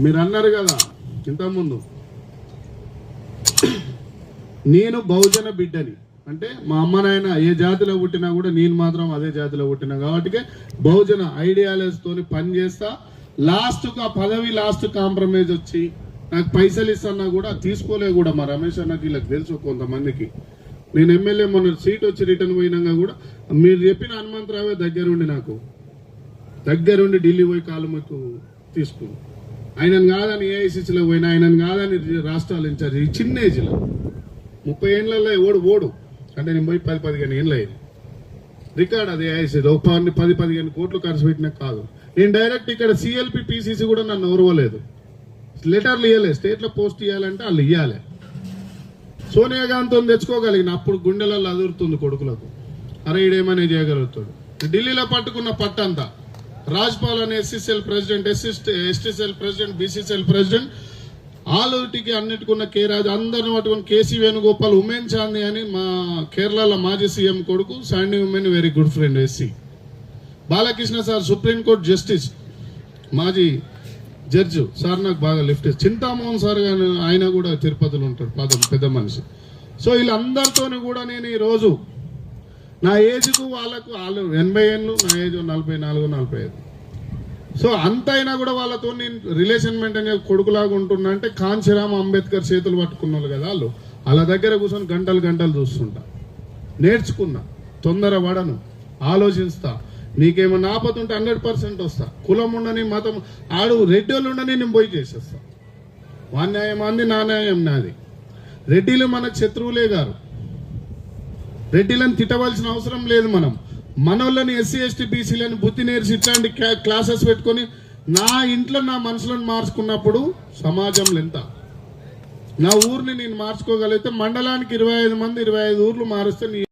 మీరు అన్నారు కదా ఇంతకుముందు. నేను బహుజన బిడ్డని. అంటే మా అమ్మ నాయన ఏ జాతిలో పుట్టినా కూడా నేను మాత్రం అదే జాతిలో పుట్టినా. కాబట్టి బహుజన ఐడియాలజీతో పని చేస్తా. లాస్ట్ ఆ పదవి లాస్ట్ కాంప్రమైజ్ వచ్చి నాకు పైసలు ఇస్తున్నా కూడా తీసుకోలే కూడా మా రమేష్ అన్నకి వీళ్ళకి తెలుసు కొంతమందికి. నేను ఎమ్మెల్యే మొన్న సీట్ వచ్చి రిటర్న్ పోయినాక కూడా మీరు చెప్పిన హనుమంతరావే దగ్గరుండి నాకు. దగ్గరుండి ఢిల్లీ పోయి కాలు మొక్కు తీసుకుంది. ఆయనను కాదని ఏఐసిసిలో పోయినా ఆయనను కాదని రాష్ట్రాల ఇన్ఛార్జ్ ఈ చిన్న ఏజ్లో ముప్పై ఏళ్ళల్లో ఓడు ఓడు? అంటే నేను పోయి పది పదిహేను ఏళ్ళు అయింది రికార్డ్ అది ఏఐసిలో ఒక పది పది పదిహేను కోట్లు ఖర్చు పెట్టినా కాదు. నేను డైరెక్ట్ ఇక్కడ సిఎల్పి పిసిసి కూడా నన్ను ఓర్వలేదు. లెటర్లు ఇవ్వలేదు స్టేట్లో పోస్ట్ ఇవ్వాలంటే వాళ్ళు ఇవ్వాలి సోనియా గాంధీతో తెచ్చుకోగలిగిన అప్పుడు గుండెలలో అదురుతుంది కొడుకులకు. అరే ఇడేమనే చేయగలుగుతాడు? ఢిల్లీలో పట్టుకున్న పట్టంతా. రాజ్పాల్ అనే SCCL president SC STCL president BCCL president ఆలోటికి అన్నిటికున్న కే రాజు అందరిని పట్టుకుని కేసీ వేణుగోపాల్ ఉమెన్ చాందీ అని మా కేరళలో మాజీ సీఎం కొడుకు Chandy Oommen very good friend SC Balakrishna sir Supreme Court justice మాజీ జడ్జి సార్ నాకు బాగా లిఫ్ట్ చింతామోహన్ సార్ గారు ఆయన కూడా తిరుపతిలో ఉంటాడు పెద్ద పెద్ద మనిషి. సో వీళ్ళందరితో కూడా నేను ఈరోజు నా ఏజ్కు వాళ్ళకు వాళ్ళు ఎనభై ఏళ్ళు నా ఏజ్ నలభై నాలుగు నలభై ఐదు. సో అంత అయినా కూడా వాళ్ళతో నేను రిలేషన్ మెయింటైన్ కొడుకులాగా ఉంటున్నా అంటే కాంచీరామ్ అంబేద్కర్ చేతులు పట్టుకున్నారు వాళ్ళు కదా వాళ్ళు. వాళ్ళ దగ్గర కూర్చొని గంటలు గంటలు చూస్తుంటా. నేర్చుకున్నా తొందర పడను ఆలోచిస్తా. నీకేమన్నా ఆపద ఉంటే హండ్రెడ్ పర్సెంట్ వస్తా. కులం ఉండని మతం ఆడు రెడ్డోళ్ళు ఉండని నేను పోయి చేసేస్తా. వా న్యాయం అంది నా న్యాయం నాది. రెడ్డిలు మనకు శత్రువులే గారు. రెడ్డిలను తిట్టవలసిన అవసరం లేదు మనం. మనోళ్ళని ఎస్సీ ఎస్టీ బీసీలని బుద్ధి నేర్చి ఇట్లాంటి క్లాసెస్ పెట్టుకొని నా ఇంట్లో నా మనసులను మార్చుకున్నప్పుడు సమాజంలో ఎంత నా ఊరిని నేను మార్చుకోగలిగితే మండలానికి ఇరవై ఐదు మంది ఇరవై ఐదు ఊర్లు మారుస్తే